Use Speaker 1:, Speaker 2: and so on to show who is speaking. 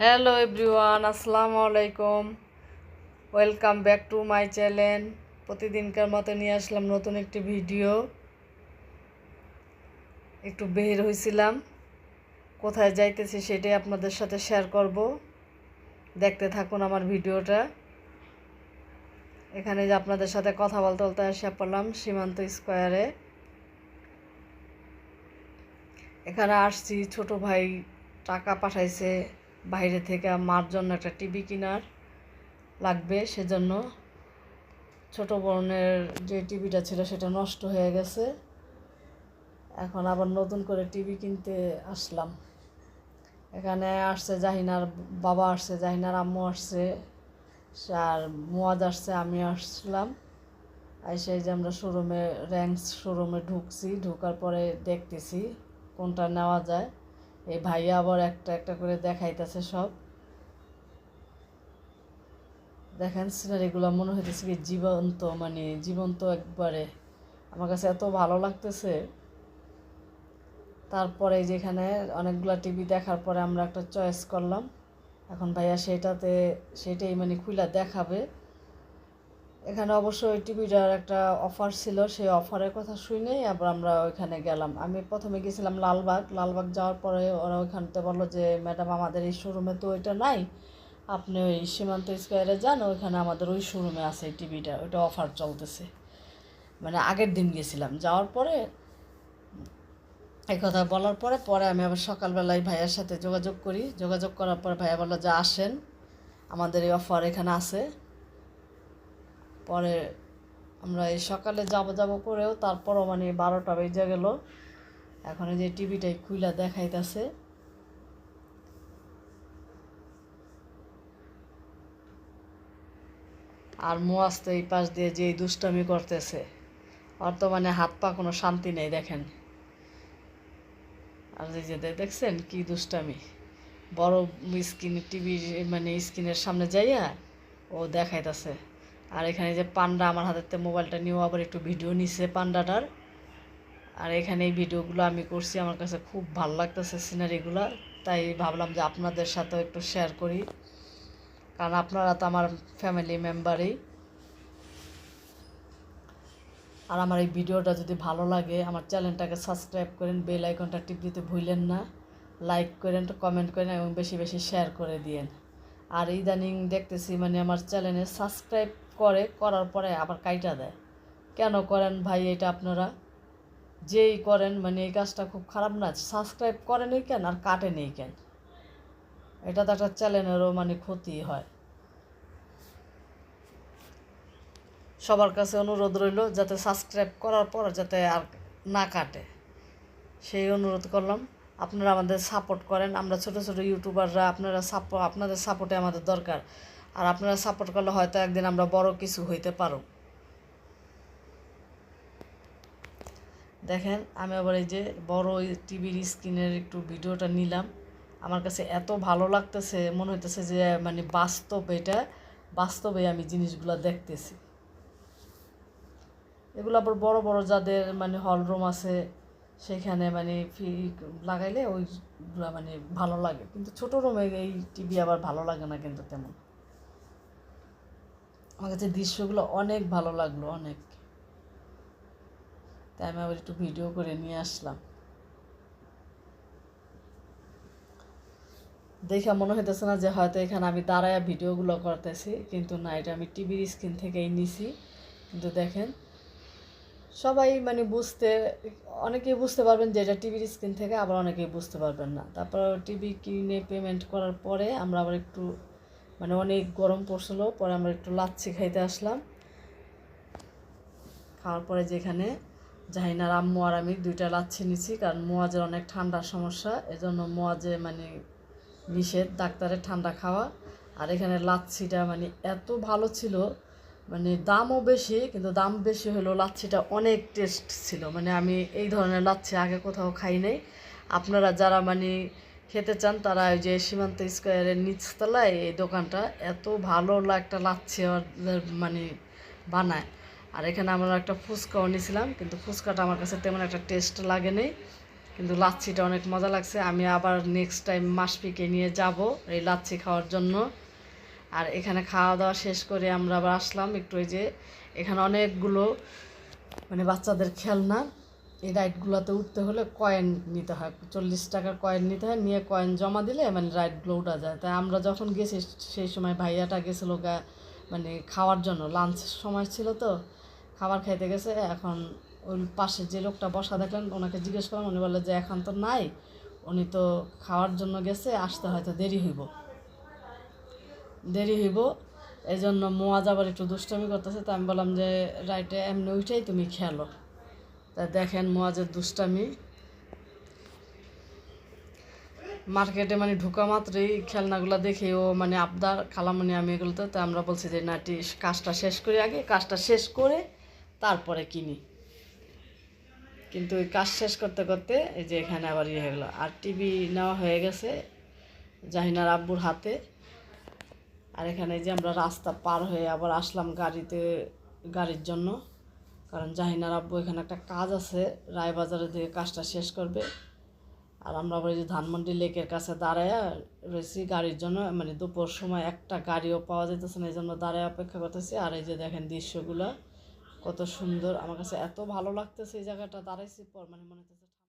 Speaker 1: Hello everyone আসসালামু আলাইকুম। Welcome back to my channel প্রতিদিনকার মতো নিয়ে আসলাম নতুন একটি ভিডিও একটু বের হয়েছিলাম কোথায় যাইতেছি সেটাই আপনাদের সাথে শেয়ার করব। দেখতে থাকুন আমার ভিডিওটা এখানে যে আপনাদের সাথে কথা বলতে বলতে আসা পড়লাম সীমান্ত স্কোয়ারে। এখানে আসছি, ছোট ভাই টাকা পাঠাইছে। বাইরে থেকে মার জন্য একটা টিভি কেনার লাগবে, সেজন্য ছোট বোনের যে টিভিটা ছিল সেটা নষ্ট হয়ে গেছে। এখন আবার নতুন করে টিভি কিনতে আসলাম। এখানে আসছে জাহিনার বাবা আসছে, জাহিনার আম্মু আসছে, আর মুয়াজ আসছে, আমি আসলাম। এসে যে আমরা শোরুমে, র্যাঙ্কস শোরুমে ঢুকছি, ঢুকার পরে দেখতেছি কোনটা নেওয়া যায়। এই ভাইয়া আবার একটা একটা করে দেখাইতেছে সব। দেখেন সিনারিগুলো মনে হইতেছে কি জীবন্ত মানে জীবন্ত একবারে। আমার কাছে এত ভালো লাগতেছে। তারপরে যেখানে অনেকগুলো টিভি দেখার পরে আমরা একটা চয়েস করলাম। এখন ভাইয়া সেটাতে, সেটাই মানে খুলে দেখাবে। এখানে অবশ্য ওই টিভিটার একটা অফার ছিল, সেই অফারের কথা শুনেই আবার আমরা ওইখানে গেলাম। আমি প্রথমে গেছিলাম লালবাগ লালবাগ যাওয়ার পরে ওরা ওইখানতে বলল যে, ম্যাডাম, আমাদের এই শোরুমে তো ওইটা নাই। আপনি ওই সীমান্ত স্কোয়ারে যান, ওইখানে আমাদের ওই শোরুমে আছে এই টিভিটা ওইটা অফার চলতেছে। মানে আগের দিন গেছিলাম। যাওয়ার পরে, এই কথা বলার পরে পরে আমি আবার সকালবেলায় ভাইয়ার সাথে যোগাযোগ করি। যোগাযোগ করার পরে ভাইয়া বলল যে, আসেন। আমাদের এই অফার এখানে আছে। পরে আমরা এই সকালে যাব যাব করেও তারপরও মানে বারোটা বেজে গেল। এখন এই যে টিভিটাই খুইলা দেখাইতেছে। আর মোয়াজ তো এই পাশ দিয়ে যে দুষ্টামি করতেছে, ওর তো মানে হাত পা কোনো শান্তি নেই দেখেন। আর এই যে দেখছেন কি দুষ্টামি? বড় স্ক্রিন টিভি মানে স্ক্রিনের সামনে যাইয়া ও দেখাইতেছে। আর এখানে যে পান্ডা আমার হাতের মোবাইলটা নিয়েও আবার একটু ভিডিও নিছে পান্ডাটার। আর এখানে এই ভিডিওগুলো আমি করছি, আমার কাছে খুব ভালো লাগতেছে সিনারিগুলো। তাই ভাবলাম যে আপনাদের সাথেও একটু শেয়ার করি। কারণ আপনারা তো আমার ফ্যামিলি মেম্বারই আর আমার এই ভিডিওটা যদি ভালো লাগে, আমার চ্যানেলটাকে সাবস্ক্রাইব করেন বেল আইকনটা টিপ দিতে ভুলেন না। লাইক করেন কমেন্ট করেন এবং বেশি বেশি শেয়ার করে দিয়েন। আর ইদানিং দেখতেছি মানে আমার চ্যানেলে সাবস্ক্রাইব করে, করার পরে আবার কাইটা দেয়। কেন করেন ভাই এটা আপনারা? যেই করেন মানে এই কাজটা খুব খারাপ না সাবস্ক্রাইব করেনই কেন? আর কাটেনই কেন? এটা তো একটা চ্যানেলেরও মানে ক্ষতি হয়। সবার কাছে অনুরোধ রইল যাতে সাবস্ক্রাইব করার পর যাতে আর না কাটে। সেই অনুরোধ করলাম, আপনারা আমাদের সাপোর্ট করেন। আমরা ছোট ছোট ইউটিউবাররা আপনারা সাপোর্ট আপনাদের সাপোর্টে আমাদের দরকার। আর আপনারা সাপোর্ট করলে হয়তো একদিন আমরা বড় কিছু হইতে পারো। দেখেন, আমি আবার এই যে বড় টিভির স্ক্রিনের একটু ভিডিওটা নিলাম। আমার কাছে এত ভালো লাগতেছে, মনে হইতেছে যে মানে বাস্তব এটা, বাস্তবে আমি জিনিসগুলো দেখতেছি। এগুলো আবার বড় বড় যাদের মানে হল রুম আছে, সেখানে মানে ফি লাগাইলে ওইগুলো মানে ভালো লাগে। কিন্তু ছোট রুমে এই টিভি আবার ভালো লাগে না কিন্তু তেমন। আমার কাছে দৃশ্যগুলো অনেক ভালো লাগল, অনেক। তাই আমি আবার একটু ভিডিও করে নিয়ে আসলাম। দেখে মনে হইতেছে না যে হয়তো এখানে আমি দাঁড়ায় ভিডিওগুলো করতেছি, কিন্তু না, এটা আমি টিভির স্ক্রিন থেকেই নিছি। কিন্তু দেখেন, সবাই মানে বুঝতে, অনেকেই বুঝতে পারবেন যে এটা টিভির স্ক্রিন থেকে, আবার অনেকেই বুঝতে পারবেন না। তারপর টিভি কিনে পেমেন্ট করার পরে আমরা আবার একটু মানে অনেক গরম পড়ছিল, পরে আমরা একটু লাচ্ছি খাইতে আসলাম। খাওয়ার পরে যেখানে জাহিনার আম্মু আর আমি দুইটা লাচ্ছি নিছি, কারণ মোয়াজের অনেক ঠান্ডার সমস্যা, এজন্য মোয়াজে মানে নিষেধ ডাক্তারের ঠান্ডা খাওয়া। আর এখানে লাচ্ছিটা মানে এত ভালো ছিল মানে দামও বেশি, কিন্তু দাম বেশি হলেও লাচ্ছিটা অনেক টেস্ট ছিল। মানে আমি এই ধরনের লাচ্ছি আগে কোথাও খাই নাই। আপনারা যারা মানে খেতে চান, তারা ওই যে সীমান্ত স্কোয়ারের নিচতলায় এই দোকানটা এত ভালো একটা লাচ্ছি মানে বানায়। আর এখানে আমরা একটা ফুচকাও নিয়েছিলাম, কিন্তু ফুচকাটা আমার কাছে তেমন একটা টেস্ট লাগেনি, কিন্তু লাচ্ছিটা অনেক মজা লাগছে। আমি আবার নেক্সট টাইম মাসপিকে নিয়ে যাব এই লাচ্ছি খাওয়ার জন্য। আর এখানে খাওয়া দাওয়া শেষ করে আমরা আবার আসলাম একটু ওই যে এখানে অনেকগুলো মানে বাচ্চাদের খেলনা। এই রাইডগুলোতে উঠতে হলে কয়েন নিতে হয়। চল্লিশ টাকার কয়েন নিতে হয়, নিয়ে কয়েন জমা দিলে মানে রাইডগুলো উঠা যায়। তাই আমরা যখন গেছি, সেই সময় ভাইয়াটা গেছিল মানে খাওয়ার জন্য। লাঞ্চ সময় ছিল তো, খাবার খাইতে গেছে। এখন ওই পাশে যে লোকটা বসা দেখলেন, ওনাকে জিজ্ঞেস করলাম, উনি বলল যে, এখন তো নাই, উনি তো খাওয়ার জন্য গেছে, আসতে হয়তো দেরি হইব। দেরি হইব এই জন্য মোয়াজ আবার একটু দুষ্টামি করতেছে। তো আমি বললাম যে রাইটে এমনি উঠেই তুমি খেলো। তা দেখেন মোয়াজের দুষ্টামি। মার্কেটে মানে ঢুকা মাত্রই খেলনাগুলো দেখে ও মানে আবদার, খালামনি আমি এগুলোতে, তো আমরা বলছি যে নাটি কাজটা শেষ করি আগে, কাজটা শেষ করে তারপরে কিনি। কিন্তু ওই কাজ শেষ করতে করতে এই যে এখানে আবার ইয়ে হয়ে গেলো। আর টিভি নেওয়া হয়ে গেছে জাহিনার আব্বুর হাতে। আর এখানে যে আমরা রাস্তা পার হয়ে আবার আসলাম গাড়িতে, গাড়ির জন্য। কারণ জাহিনার আব্বু এখানে একটা কাজ আছে, রায়বাজারের দিকে কাজটা শেষ করবে। আর আমরা আবার যে ধানমন্ডি লেকের কাছে দাঁড়ায় রয়েছি গাড়ির জন্য মানে দুপুর সময় একটা গাড়িও পাওয়া যেতেছে না এই জন্য দাঁড়ায় অপেক্ষা করতেছি। আর এই যে দেখেন দৃশ্যগুলো, কত সুন্দর। আমার কাছে এত ভালো লাগতেছে এই জায়গাটা, দাঁড়াইছি পর মানে মনে হচ্ছে